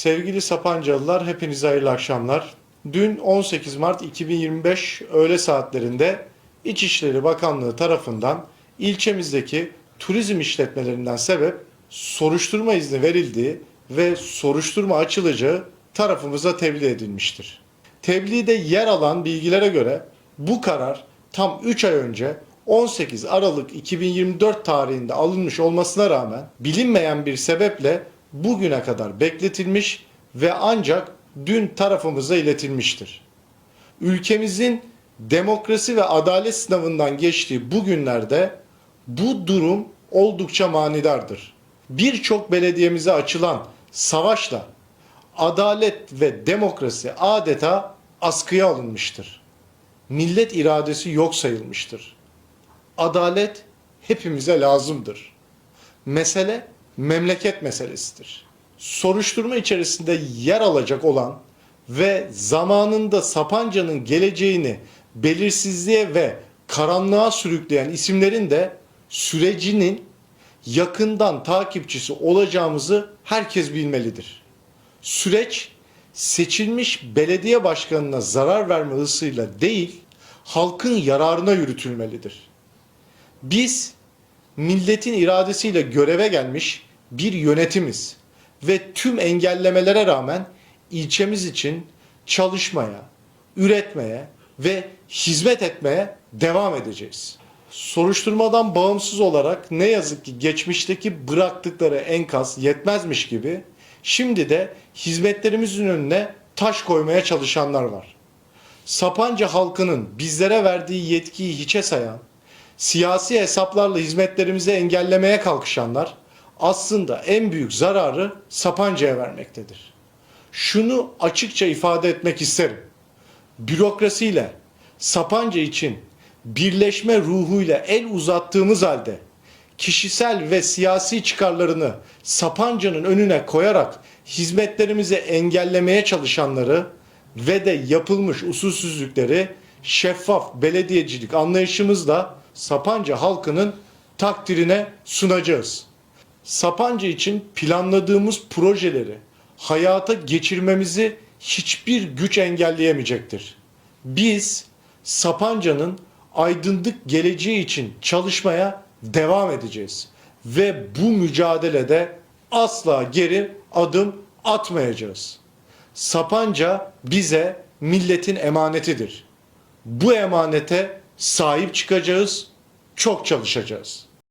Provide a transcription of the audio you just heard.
Sevgili Sapancalılar hepinize hayırlı akşamlar. Dün 18 Mart 2025 öğle saatlerinde İçişleri Bakanlığı tarafından ilçemizdeki turizm işletmelerinden sebep soruşturma izni verildiği ve soruşturma açılacağı tarafımıza tebliğ edilmiştir. Tebliğde yer alan bilgilere göre bu karar tam 3 ay önce 18 Aralık 2024 tarihinde alınmış olmasına rağmen bilinmeyen bir sebeple bugüne kadar bekletilmiş ve ancak dün tarafımıza iletilmiştir. Ülkemizin demokrasi ve adalet sınavından geçtiği bu günlerde bu durum oldukça manidardır. Birçok belediyemize açılan savaşla adalet ve demokrasi adeta askıya alınmıştır. Millet iradesi yok sayılmıştır. Adalet hepimize lazımdır. Mesele memleket meselesidir. Soruşturma içerisinde yer alacak olan ve zamanında Sapanca'nın geleceğini belirsizliğe ve karanlığa sürükleyen isimlerin de sürecinin yakından takipçisi olacağımızı herkes bilmelidir. Süreç seçilmiş belediye başkanına zarar verme hırsıyla değil, halkın yararına yürütülmelidir. Biz milletin iradesiyle göreve gelmiş bir yönetimiz ve tüm engellemelere rağmen ilçemiz için çalışmaya, üretmeye ve hizmet etmeye devam edeceğiz. Soruşturmadan bağımsız olarak ne yazık ki geçmişteki bıraktıkları enkaz yetmezmiş gibi şimdi de hizmetlerimizin önüne taş koymaya çalışanlar var. Sapanca halkının bizlere verdiği yetkiyi hiçe sayan, siyasi hesaplarla hizmetlerimizi engellemeye kalkışanlar aslında en büyük zararı Sapanca'ya vermektedir. Şunu açıkça ifade etmek isterim. Bürokrasiyle Sapanca için birleşme ruhuyla el uzattığımız halde kişisel ve siyasi çıkarlarını Sapanca'nın önüne koyarak hizmetlerimizi engellemeye çalışanları ve de yapılmış usulsüzlükleri şeffaf belediyecilik anlayışımızla Sapanca halkının takdirine sunacağız. Sapanca için planladığımız projeleri hayata geçirmemizi hiçbir güç engelleyemeyecektir. Biz Sapanca'nın aydınlık geleceği için çalışmaya devam edeceğiz ve bu mücadelede asla geri adım atmayacağız. Sapanca bize milletin emanetidir. Bu emanete sahip çıkacağız, çok çalışacağız.